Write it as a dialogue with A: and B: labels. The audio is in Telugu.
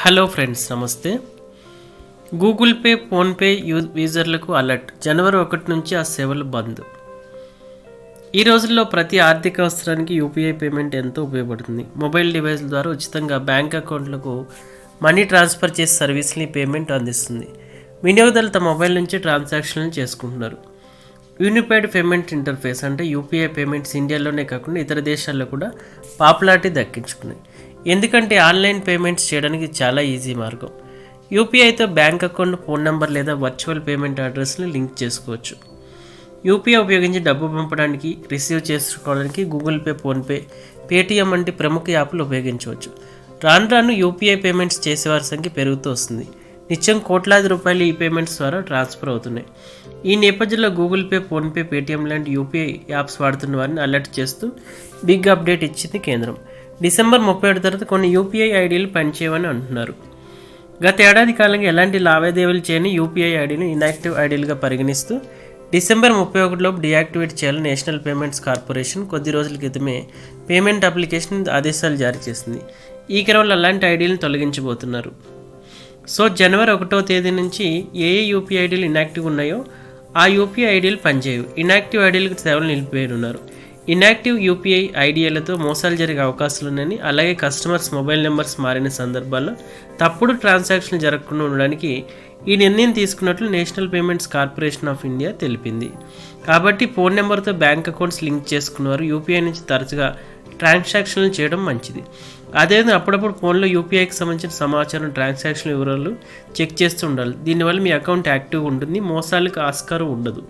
A: హలో ఫ్రెండ్స్ నమస్తే. గూగుల్ పే ఫోన్పే యూ యూజర్లకు అలర్ట్. జనవరి ఒకటి నుంచి ఆ సేవలు బంద్. ఈ రోజుల్లో ప్రతి ఆర్థిక అవసరానికి యూపీఐ పేమెంట్ ఎంతో ఉపయోగపడుతుంది. మొబైల్ డివైస్ ద్వారా ఉచితంగా బ్యాంక్ అకౌంట్లకు మనీ ట్రాన్స్ఫర్ చేసే సర్వీస్ని పేమెంట్ అందిస్తుంది. వినియోగదారులు తమ మొబైల్ నుంచి ట్రాన్సాక్షన్లు చేసుకుంటున్నారు. యూనిఫైడ్ పేమెంట్ ఇంటర్ఫేస్ అంటే యూపీఐ పేమెంట్స్ ఇండియాలోనే కాకుండా ఇతర దేశాల్లో కూడా పాపులారిటీ దక్కించుకున్నాయి. ఎందుకంటే ఆన్లైన్ పేమెంట్స్ చేయడానికి చాలా ఈజీ మార్గం. యూపీఐతో బ్యాంక్ అకౌంట్ ఫోన్ నెంబర్ లేదా వర్చువల్ పేమెంట్ అడ్రస్ని లింక్ చేసుకోవచ్చు. యూపీఐ ఉపయోగించి డబ్బు పంపడానికి రిసీవ్ చేసుకోవడానికి గూగుల్ పే ఫోన్పే పేటీఎం వంటి ప్రముఖ యాప్లు ఉపయోగించవచ్చు. రాను రాను యూపీఐ పేమెంట్స్ చేసేవారి సంఖ్య పెరుగుతూ వస్తుంది. నిత్యం కోట్లాది రూపాయలు ఈ పేమెంట్స్ ద్వారా ట్రాన్స్ఫర్ అవుతున్నాయి. ఈ నేపథ్యంలో గూగుల్ పే ఫోన్పే పేటీఎం లాంటి యూపీఐ యాప్స్ వాడుతున్న వారిని అలర్ట్ చేస్తూ బిగ్ అప్డేట్ ఇచ్చింది కేంద్రం. డిసెంబర్ ముప్పై ఒకటి తర్వాత కొన్ని యూపీఐ ఐడీలు పనిచేయవని అంటున్నారు. గత ఏడాది కాలంగా ఎలాంటి లావాదేవీలు చేయని యూపీఐ ఐడీని ఇన్యాక్టివ్ ఐడీలుగా పరిగణిస్తూ డిసెంబర్ ముప్పై ఒకటిలోపు డియాక్టివేట్ చేయాలని నేషనల్ పేమెంట్స్ కార్పొరేషన్ కొద్ది రోజుల క్రితమే పేమెంట్ అప్లికేషన్ ఆదేశాలు జారీ చేసింది. ఈ క్రమంలో అలాంటి ఐడీలను తొలగించబోతున్నారు. సో జనవరి ఒకటో తేదీ నుంచి ఏ ఏ యూపీఐ ఐడీలు ఇన్యాక్టివ్ ఉన్నాయో ఆ యూపీఐ ఐడీలు పనిచేయవు. ఇన్యాక్టివ్ ఐడీలకు సేవలు నిలిపివేయనున్నారు. ఇన్యాక్టివ్ యూపీఐ ఐడియాలతో మోసాలు జరిగే అవకాశాలు ఉన్నాయని అలాగే కస్టమర్స్ మొబైల్ నెంబర్స్ మారిన సందర్భాల్లో తప్పుడు ట్రాన్సాక్షన్లు జరగకుండా ఉండడానికి ఈ నిర్ణయం తీసుకున్నట్లు national payments corporation of India తెలిపింది. కాబట్టి ఫోన్ నెంబర్తో బ్యాంక్ అకౌంట్స్ లింక్ చేసుకున్నవారు యూపీఐ నుంచి తరచుగా ట్రాన్సాక్షన్లు చేయడం మంచిది. అదేవిధంగా అప్పుడప్పుడు ఫోన్లో యూపీఐకి సంబంధించిన సమాచారం ట్రాన్సాక్షన్ వివరాలు చెక్ చేస్తూ ఉండాలి. దీనివల్ల మీ అకౌంట్ యాక్టివ్గా ఉంటుంది మోసాలకు ఆస్కారం ఉండదు.